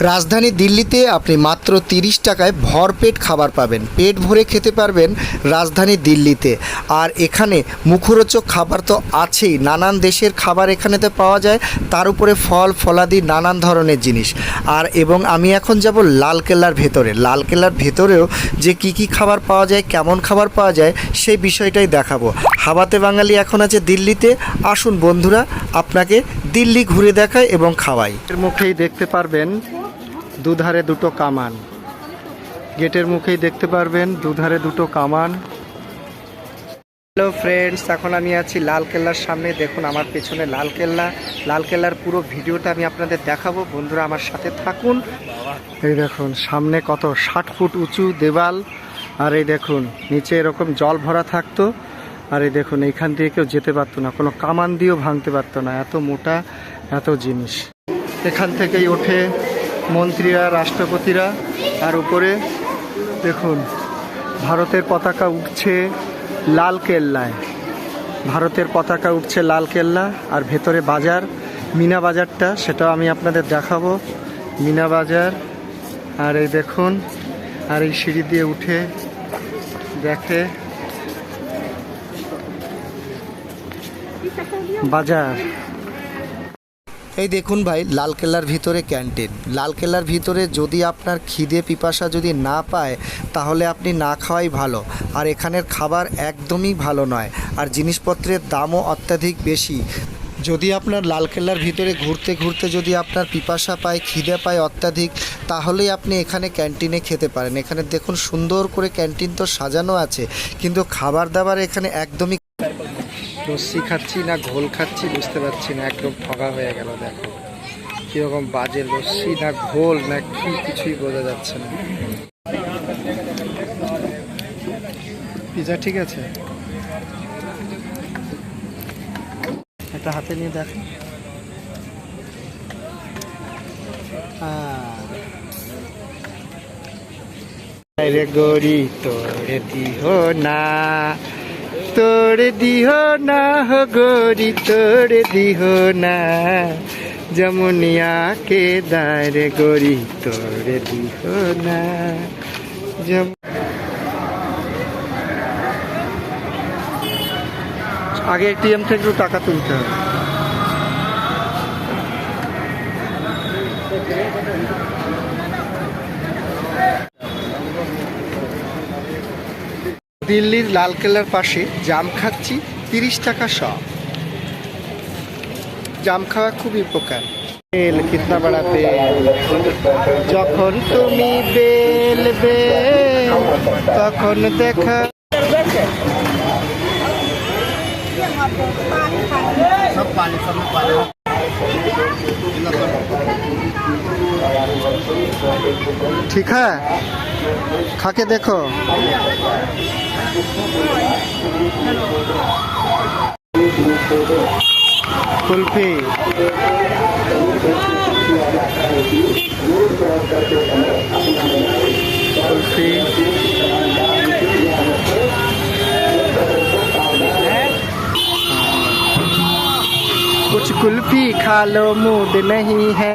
রাজধানী দিল্লিতে আপনি মাত্র তিরিশ টাকায় ভরপেট খাবার পাবেন। পেট ভরে খেতে পারবেন রাজধানী দিল্লিতে। আর এখানে মুখরোচক খাবার তো আছেই। নানান দেশের খাবার এখানেতে পাওয়া যায়। তার উপরে ফল, ফলাদি, নানান ধরনের জিনিস। আর এবং আমি এখন যাব লালকেল্লার ভেতরে। লালকেল্লার ভেতরেও যে কি কি খাবার পাওয়া যায়, কেমন খাবার পাওয়া যায়, সেই বিষয়টাই দেখাবো। হাবাতে বাঙালি এখন আছে দিল্লিতে। আসুন বন্ধুরা, আপনাকে দিল্লি ঘুরে দেখায় এবং খাওয়াই। এর মুখেই দেখতে পারবেন দুধারে দুটো কামান। গেটের মুখেই দেখতে পারবেন দুধারে দুটো কামান। হ্যালো ফ্রেন্ডস, এখন আমি আছি লাল কেল্লার সামনে। দেখুন আমার পেছনে লালকেল্লা লালকেল্লার পুরো ভিডিওটা আমি আপনাদের দেখাবো। বন্ধুরা, আমার সাথে থাকুন। এই দেখুন, সামনে কত? ষাট ফুট উঁচু দেওয়াল। আর এই দেখুন, নিচে এরকম জল ভরা থাকতো। আর এই দেখুন, এইখান দিয়ে কেউ যেতে পারতো না। কোনো কামান দিয়েও ভাঙতে পারতো না। এত মোটা, এত জিনিস। এখান থেকেই ওঠে মন্ত্রীরা, রাষ্ট্রপতিরা আর উপরে দেখুন, ভারতের পতাকা উঠছে লাল কেল্লায়। ভারতের পতাকা উঠছে লাল কেল্লা, আর ভেতরে বাজার, মিনা বাজারটা, সেটাও আমি আপনাদের দেখাবো। মিনা বাজার, আর এই দেখুন, আর এই সিঁড়ি দিয়ে উঠে দেখে বাজার। এই দেখুন ভাই লালকেল্লার ভিতরে ক্যান্টিন। লালকেল্লার ভিতরে যদি আপনার খিদে পিপাসা যদি না পায়, তাহলে আপনি না খাওয়াই ভালো। আর এখানের খাবার একদমই ভালো নয়। আর জিনিসপত্রের দামও অত্যাধিক বেশি। যদি আপনার লালকেল্লার ভিতরে ঘুরতে ঘুরতে যদি আপনার পিপাসা পায়, খিদে পায় অত্যাধিক, তাহলেই আপনি এখানে ক্যান্টিনে খেতে পারেন। এখানে দেখুন সুন্দর করে ক্যান্টিন তো সাজানো আছে, কিন্তু খাবার দাবার এখানে একদমই লস্যি খাচ্ছি না, ঘোল খাচ্ছি, বুঝতে পারছি না, একদম ঠগা হয়ে গেল, দেখো। কীরকম বাজে লস্যি না ঘোল না কি, কিছুই বোঝা যাচ্ছে না। পিজা ঠিক আছে? এটা হাতে নিয়ে দেখ। রে গরি, তোরে দিহ না। তোরে দিহ না গরি, তোরে দিহ না। যমুনিয়া কে দার গরি, তোরে দিহ না। যম- আগে এটিএম থেকে টাকা তুলতে হবে। দিল্লির লালকেল্লার পাশে জাম খাচ্ছি তিরিশ টাকা শ জাম খাওয়া খুবই উপকার। কিতনা বড়া যখন তুমি বেল বেল, তখন দেখা ठीक है खा के देखो कुल्फी कुल्फी कुल्फी खा लो मूड नहीं है।